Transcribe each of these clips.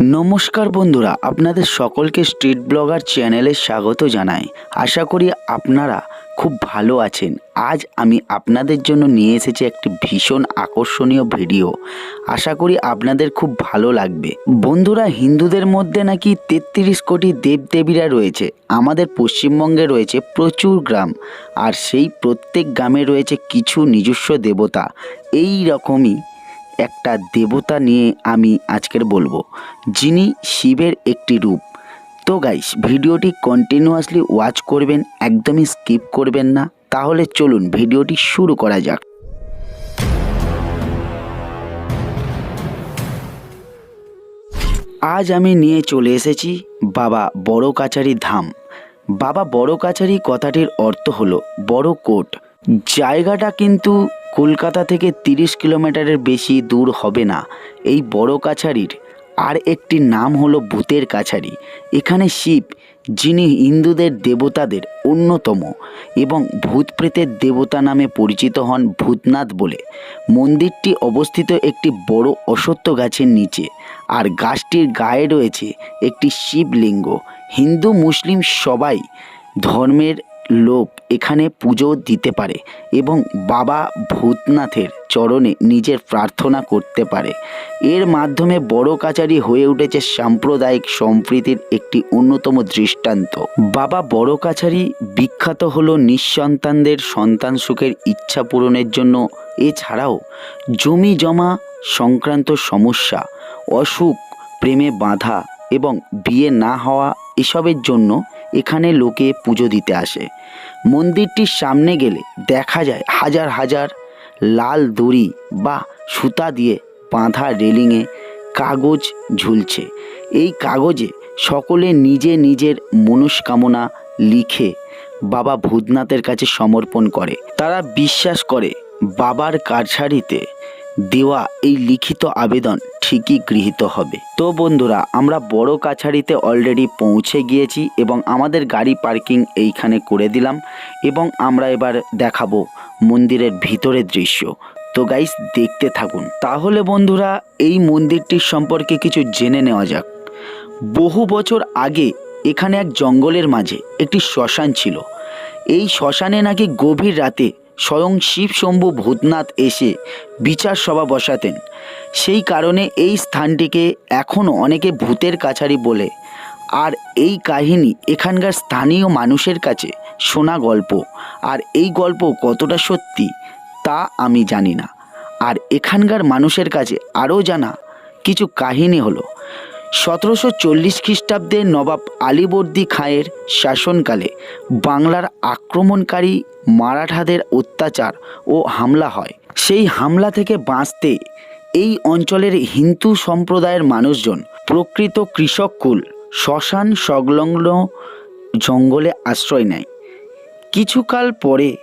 নমস্কার বন্ধুরা, আপনাদের সকলকে স্ট্রিট ব্লগার চ্যানেলে স্বাগত জানাই। আশা করি আপনারা খুব ভালো আছেন। আজ আমি আপনাদের জন্য নিয়ে এসেছি একটি ভীষণ আকর্ষণীয় ভিডিও আশা করি আপনাদের খুব ভালো লাগবে। বন্ধুরা, হিন্দুদের মধ্যে নাকি তেত্রিশ কোটি দেবদেবীরা রয়েছে। আমাদের পশ্চিমবঙ্গে রয়েছে প্রচুর গ্রাম। আর সেই প্রত্যেক গ্রামে রয়েছে কিছু নিজস্ব দেবতা। এই রকমই একটা দেবতা নিয়ে আমি আজকের বলব, যিনি শিবের একটি রূপ। তো গাইস ভিডিওটি কন্টিনিউয়াসলি ওয়াচ করবেন, একদমই স্কিপ করবেন না। তাহলে চলুন, ভিডিওটি শুরু করা যাক। আজ আমি নিয়ে চলে এসেছি বাবা বড় কাছারি ধাম। বাবা বড় কাছারি কথাটির অর্থ হলো বড় কোট। জায়গাটা কিন্তু কলকাতা থেকে তিরিশ কিলোমিটারের বেশি দূর হবে না, এই বড় কাছারির। আর একটি নাম হলো ভূতের কাছারি। এখানে শিব, যিনি হিন্দুদের দেবতাদের অন্যতম এবং ভূত প্রেতের দেবতা নামে পরিচিত হন ভূতনাথ বলে। মন্দিরটি অবস্থিত একটি বড় অসত্য গাছের নিচে, আর গাছটির গায়ে রয়েছে একটি শিবলিঙ্গ। হিন্দু, মুসলিম সবাই ধর্মের লোক এখানে পুজো দিতে পারে এবং বাবা ভূতনাথের চরণে নিজের প্রার্থনা করতে পারে। এর মাধ্যমে বড় কাচারি হয়ে উঠেছে সাম্প্রদায়িক সম্প্রীতির একটি অন্যতম দৃষ্টান্ত। বাবা বড় কাছারি বিখ্যাত হলো নিঃসন্তানদের সন্তান সুখের ইচ্ছা পূরণের জন্য। এছাড়াও জমি জমা সংক্রান্ত সমস্যা, অসুখ, প্রেমে বাধা এবং বিয়ে না হওয়া এসবের জন্য এখানে লোকে পুজো দিতে আসে। মন্দিরটির সামনে গেলে দেখা যায় হাজার হাজার লাল দড়ি বা সুতা দিয়ে বাঁধা রেলিংয়ে কাগজ ঝুলছে। এই কাগজে সকলে নিজে নিজের মনস্কামনা লিখে বাবা ভূতনাথের কাছে সমর্পণ করে। তারা বিশ্বাস করে বাবার কাছারিতে দেওয়া এই লিখিত আবেদন ঠিকই গৃহীত হবে। তো বন্ধুরা, আমরা বড় কাছারিতে অলরেডি পৌঁছে গিয়েছি এবং আমাদের গাড়ি পার্কিং এইখানে করে দিলাম এবং আমরা এবার দেখাবো মন্দিরের ভিতরের দৃশ্য। তো গাইস দেখতে থাকুন। তাহলে বন্ধুরা, এই মন্দিরটির সম্পর্কে কিছু জেনে নেওয়া যাক। বহু বছর আগে এখানে এক জঙ্গলের মাঝে একটি শ্মশান ছিল। এই শ্মশানে নাকি গভীর রাতে স্বয়ং শিব শম্ভু ভূতনাথ এসে বিচার সভা বসাতেন। সেই কারণে এই স্থানটিকে এখনও অনেকে ভূতের কাছারি বলে। আর এই কাহিনী এখানকার স্থানীয় মানুষের কাছে শোনা গল্প। আর এই গল্প কতটা সত্যি তা আমি জানি না। আর এখানকার মানুষের কাছে আরও জানা কিছু কাহিনী হলো। সতেরোশো চল্লিশ খ্রিস্টাব্দে নবাব আলীবর্দী খাঁয়ের শাসনকালে বাংলার আক্রমণকারী মারাঠাদের অত্যাচার ও হামলা হয়। সেই হামলা থেকে বাঁচতে এই অঞ্চলের হিন্দু সম্প্রদায়ের মানুষজন প্রকৃত কৃষককুল শ্মশান সংলগ্ন জঙ্গলে আশ্রয় নেয়। কিছুকাল পরে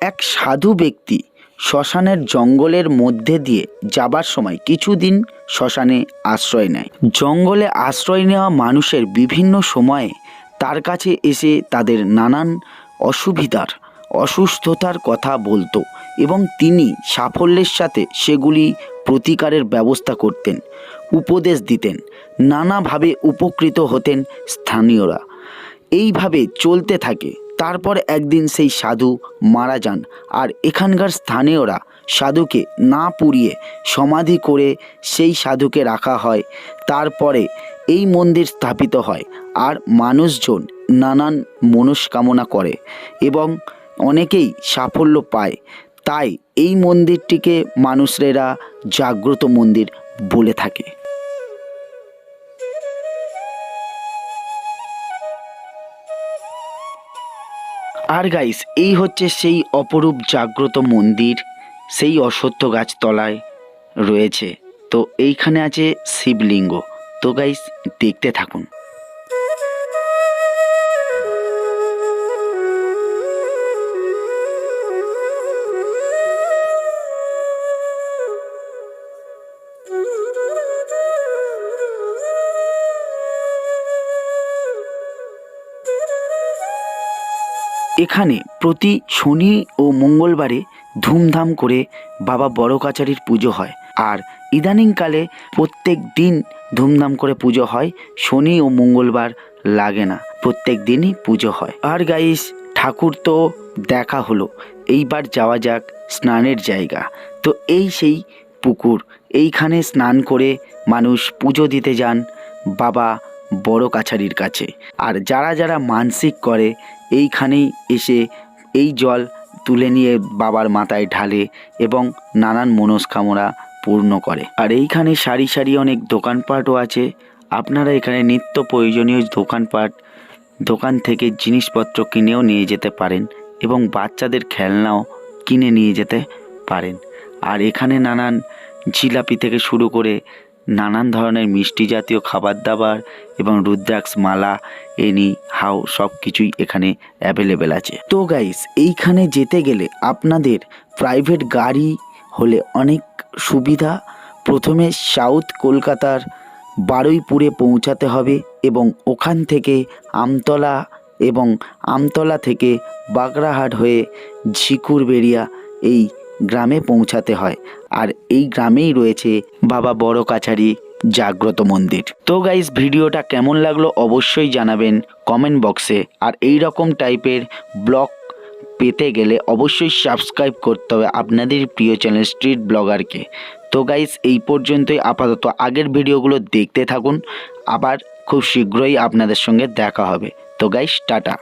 এক সাধু ব্যক্তি শ্মশানের জঙ্গলের মধ্যে দিয়ে যাবার সময় কিছুদিন শ্মশানে আশ্রয় নেয়। জঙ্গলে আশ্রয় নেওয়া মানুষের বিভিন্ন সময়ে তার কাছে এসে তাদের নানান অসুবিধার, অসুস্থতার কথা বলতো এবং তিনি সাফল্যের সাথে সেগুলি প্রতিকারের ব্যবস্থা করতেন, উপদেশ দিতেন, নানাভাবে উপকৃত হতেন স্থানীয়রা। এইভাবে চলতে থাকে। তারপর একদিন সেই সাধু মারা যান আর এখানকার স্থানীয়রা সাধুকে না পুড়িয়ে সমাধি করে সেই সাধুকে রাখা হয়। তারপরে এই মন্দির স্থাপিত হয় আর মানুষজন নানান মনস্কামনা করে এবং অনেকেই সাফল্য পায়। তাই এই মন্দিরটিকে মানুষেরা জাগ্রত মন্দির বলে থাকে। আর গাইস এই হচ্ছে সেই অপরূপ জাগ্রত মন্দির, সেই অসত্য গাছতলায় রয়েছে। তো এইখানে আছে শিবলিঙ্গ। তো গাইস দেখতে থাকুন। এখানে প্রতি শনি ও মঙ্গলবারে ধুমধাম করে বাবা বড় কাচারির পুজো হয়। আর ইদানিংকালে প্রত্যেক দিন ধুমধাম করে পুজো হয়, শনি ও মঙ্গলবার লাগে না। প্রত্যেক দিনই পুজো হয়। আর গাইস, ঠাকুর তো দেখা হলো। এইবার যাওয়া যাক স্নানের জায়গা। তো এই সেই পুকুর। এইখানে স্নান করে মানুষ পুজো দিতে যান বাবা বড় কাছারির কাছে। আর যারা যারা মানসিক করে এইখানেই এসে এই জল তুলে নিয়ে বাবার মাথায় ঢালে এবং নানান মনস্কামনা পূর্ণ করে। আর এইখানে সারি সারি অনেক দোকানপাটও আছে। আপনারা এখানে নিত্য প্রয়োজনীয় দোকানপাট, দোকান থেকে জিনিসপত্র কিনেও নিয়ে যেতে পারেন এবং বাচ্চাদের খেলনাও কিনে নিয়ে যেতে পারেন। আর এখানে নানান জিলাপি থেকে শুরু করে নানান ধরনের মিষ্টি জাতীয় খাবার দাবার এবং রুদ্রাক্ষ মালা, এনি, হাও সব কিছুই এখানে অ্যাভেলেবেল আছে। তো গাইস এইখানে যেতে গেলে আপনাদের প্রাইভেট গাড়ি হলে অনেক সুবিধা। প্রথমে সাউথ কলকাতার বারুইপুরে পৌঁছাতে হবে এবং ওখান থেকে আমতলা এবং আমতলা থেকে বাগড়াহাট হয়ে ঝিকুরবেড়িয়া এই গ্রামে পৌঁছাতে হয়। আর এই গ্রামেই রয়েছে বাবা বড় কাছারি জাগ্রত মন্দির। তো গাইস ভিডিওটা কেমন লাগল অবশ্যই জানাবেন কমেন্ট বক্সে আর এই রকম টাইপের ব্লগ পেতে গেলে অবশ্যই সাবস্ক্রাইব করতে হবে আপনাদের প্রিয় চ্যানেল স্ট্রিট ব্লগারকে তো গাইস এই পর্যন্তই। আপাতত আগের ভিডিওগুলো দেখতে থাকুন। আবার খুব শীঘ্রই আপনাদের সঙ্গে দেখা হবে। তো গাইস টাটা।